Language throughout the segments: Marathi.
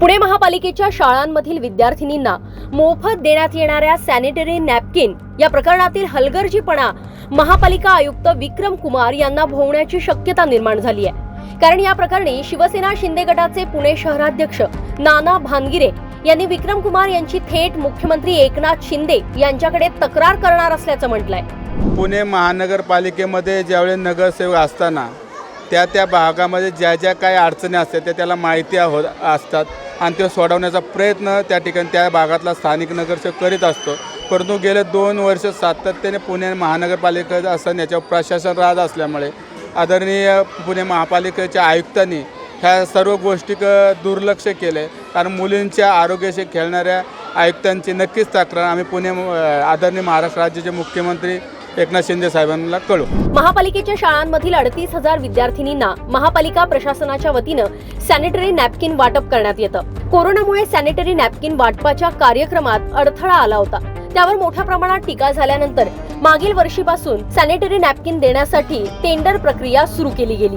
पुणे महापालिकेच्या शाळांमधील विद्यार्थिनींना मोफत देण्यात येणाऱ्या सॅनिटरी नॅपकिन या प्रकरणातील हलगर्जीपणा महापालिका आयुक्त विक्रम कुमार यांना भोवण्याची शक्यता निर्माण झाली आहे. कारण या प्रकरणी शिवसेना शिंदे गटाचे पुणे शहराध्यक्ष नाना भानगिरे यांनी विक्रम कुमार यांची थेट मुख्यमंत्री एकनाथ शिंदे यांच्याकडे तक्रार करणार असल्याचं म्हटलंय. पुणे महानगरपालिकेमध्ये ज्यावेळी नगरसेवक असताना त्या त्या भागामध्ये ज्या ज्या काही अडचणी असतात त्या त्याला माहिती हो असतात. आणि ते सोडवण्याचा प्रयत्न त्या ठिकाणी त्या भागातला स्थानिक नगरसेवक करीत असतो. परंतु गेले दोन वर्ष सातत्याने पुणे महानगरपालिकेचं असं याच्यावर प्रशासन राहत असल्यामुळे आदरणीय पुणे महापालिकेच्या आयुक्तांनी ह्या सर्व गोष्टी दुर्लक्ष केले. कारण मुलींच्या आरोग्याशी खेळणाऱ्या आयुक्तांची नक्कीच तक्रार आम्ही पुणे आदरणीय महाराष्ट्र राज्याचे मुख्यमंत्री एकनाथ शिंदे साहेबांना कळू. महापालिकेच्या शाळांमधील अडतीस हजार विद्यार्थिनींना महापालिका प्रशासनाच्या वतीनं सॅनिटरी नॅपकिन वाटप करण्यात येतं. कोरोनामुळे सॅनिटरी नॅपकिन वाटपाच्या कार्यक्रमात अडथळा आला होता. त्यावर मोठ्या प्रमाणात टीका झाल्यानंतर मागील वर्षीपासून सॅनिटरी नॅपकिन देण्यासाठी टेंडर प्रक्रिया सुरू केली गेली.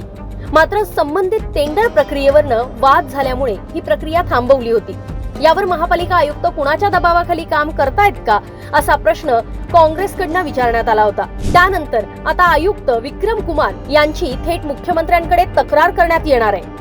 मात्र संबंधित टेंडर प्रक्रियेवरनं वाद झाल्यामुळे ही प्रक्रिया थांबवली होती. यावर महापालिका आयुक्त कुणाच्या दबावाखाली काम करतायत का असा प्रश्न काँग्रेसकडनं विचारण्यात आला होता. त्यानंतर आता आयुक्त विक्रम कुमार यांची थेट मुख्यमंत्र्यांकडे तक्रार करण्यात येणार आहे.